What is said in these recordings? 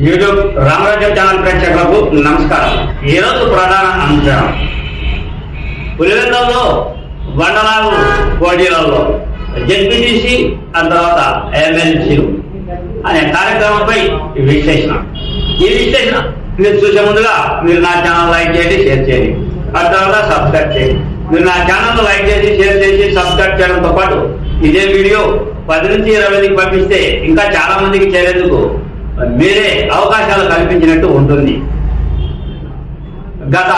YouTube రామరాజ్యం channel ప్రేక్షకులకు నమస్కారం. ఈరోజు ప్రధాన అంశం. పులివెందులలో బండలాగు పోటీలలో జడ్పీటీసీ ఆ తర్వాత ఎమ్మెల్సీలు అనే కార్యక్రమంపై విశ్లేషణ. ఈ విశ్లేషణ మీరు చూసే ముందుగా మీరు నా ఛానల్ లైక్ చేయండి షేర్ చేయండి. ఆ తర్వాత సబ్స్క్రైబ్ చేయండి. మీరు నా ఛానల్ లైక్ చేసి షేర్ చేసి సబ్స్క్రైబ్ చేయడంతో పాటు ఇదే వీడియో పది నుంచి ఇరవై మందికి పంపిస్తే ఇంకా చాలా మందికి చేరేందుకు మీరే అవకాశాలు కల్పించినట్టు ఉంటుంది. గత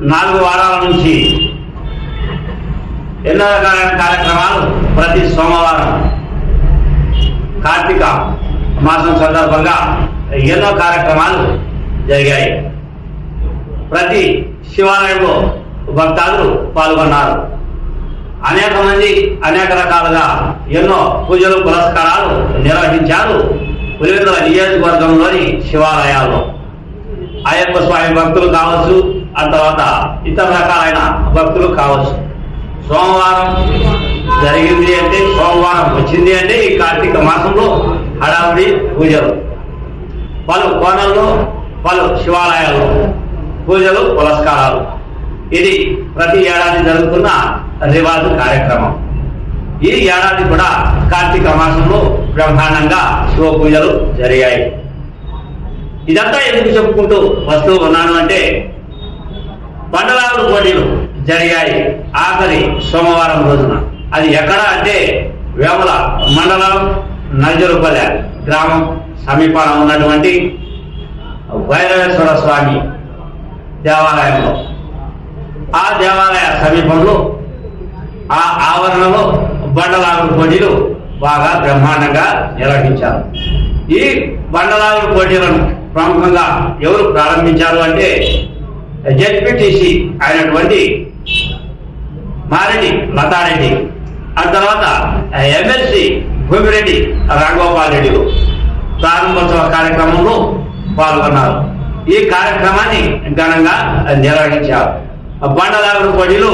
నాలుగు వారాల నుంచి ఎన్నో రకాలైన కార్యక్రమాలు ప్రతి సోమవారం కార్తీక మాసం సందర్భంగా ఎన్నో కార్యక్రమాలు జరిగాయి. ప్రతి శివాలయంలో భక్తాదులు పాల్గొన్నారు. అనేక మంది అనేక రకాలుగా ఎన్నో పూజలు పురస్కారాలు నిర్వహించారు. పులివెందుల నియోజకవర్గంలోని శివాలయాల్లో. అయ్యప్ప స్వామి భక్తులు కావచ్చు ఆ తర్వాత ఇతర రకాలైన భక్తులు కావచ్చు. సోమవారం జరిగింది అంటే సోమవారం వచ్చింది అంటే ఈ కార్తీక మాసంలో హడావిడి పూజలు. పలు కోణంలో పలు శివాలయాల్లో పూజలు పురస్కారాలు. ఇది ప్రతి ఏడాది జరుగుతున్న రివాజు కార్యక్రమం. ఈ ఏడాది కూడా కార్తీక మాసంలో బ్రహ్మాండంగా శివ పూజలు జరిగాయి. ఇదంతా ఎందుకు చెప్పుకుంటూ వస్తూ ఉన్నాను అంటే పండలాలు పోటీలు జరిగాయి ఆఖరి సోమవారం రోజున. అది ఎక్కడ అంటే వేముల మండలం నల్జరుపల్లె గ్రామం సమీపాన ఉన్నటువంటి భైరవేశ్వర స్వామి దేవాలయంలో. ఆ దేవాలయ సమీపంలో ఆ ఆవరణలో బండలాగుడు పోటీలు బాగా బ్రహ్మాండంగా నిర్వహించారు. ఈ బండలాగుడు పోటీలను ప్రముఖంగా ఎవరు ప్రారంభించారు అంటే జెడ్పీటీసీ అయినటువంటి మారెడ్డి లతారెడ్డి ఆ తర్వాత ఎమ్మెల్సీ భూమిరెడ్డి రాఘగోపాల్ రెడ్డిలు ప్రారంభోత్సవ కార్యక్రమంలో పాల్గొన్నారు. ఈ కార్యక్రమాన్ని ఘనంగా నిర్వహించారు. బండలాగుడు పోటీలు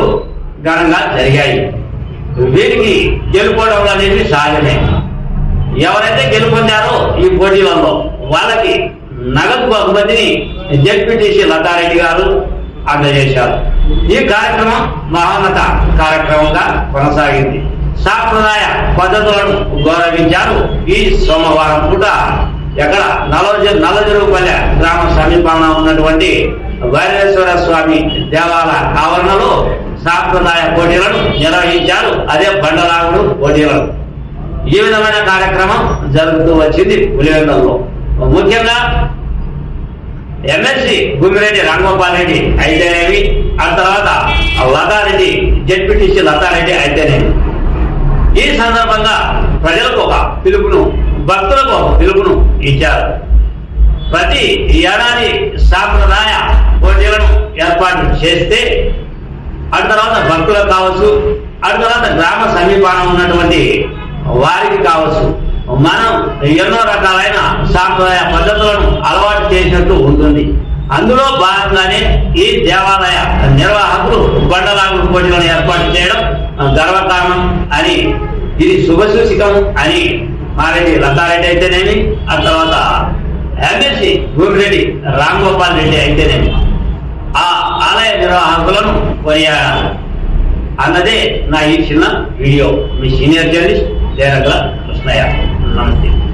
ఘనంగా జరిగాయి. వీరికి గెలుపోవడం అనేది సహజమే ఎవరైతే గెలుపొందారో ఈ పోటీలలో వాళ్ళకి నగదు బహుమతిని జడ్పీటీసీ లతారెడ్డి గారు అందజేశారు. ఈ కార్యక్రమం మహోన్నత కార్యక్రమంగా కొనసాగింది. సాంప్రదాయ పద్ధతులను గౌరవించారు ఈ సోమవారం పూట ఎక్కడ నలజ నలజరుపల్లె గ్రామ సమీపంలో ఉన్నటువంటి వైరేశ్వర స్వామి దేవాలయ ఆవరణలో సాంప్రదాయ పోటీలను నిర్వహించారు. అదే బండలాగుడు పోటీలను. ఈ విధమైన కార్యక్రమం జరుగుతూ వచ్చింది పులివెందులలో. ముఖ్యంగా ఎమ్మెల్సీ భూమిరెడ్డి రామగోపాల్ రెడ్డి అయితేనేమి ఆ తర్వాత లతారెడ్డి జెడ్పీటీసీ లతారెడ్డి అయితేనేమి. ఈ సందర్భంగా ప్రజలకు ఒక పిలుపును భక్తులకు ఒక పిలుపును ఇచ్చారు. ప్రతి ఏడాది సాంప్రదాయ పోటీలను ఏర్పాటు చేస్తే ఆ తర్వాత భక్తులకు కావచ్చు ఆ తర్వాత గ్రామ సమీపాన ఉన్నటువంటి వారికి కావచ్చు. మనం ఎన్నో రకాలైన సాంప్రదాయ పద్ధతులను అలవాటు చేసినట్టు ఉంటుంది. అందులో భాగంగానే ఈ దేవాలయ నిర్వాహకులు బండలాగుడు పోటీలను ఏర్పాటు చేయడం గర్వకారణం అని ఇది శుభసూచికం అని మారెడ్డి లతారెడ్డి అయితేనేమి ఆ తర్వాత ఎమ్మెల్సీ భూమిరెడ్డి రామ్ గోపాల్ రెడ్డి అయితేనేమి. ఆ ఆలయ నిర్వాహకులను కొనియాడాలి అన్నదే నా ఈ చిన్న వీడియో. మీ సీనియర్ జర్నలిస్ట్ జయరగల కృష్ణయ్య. నమస్తే.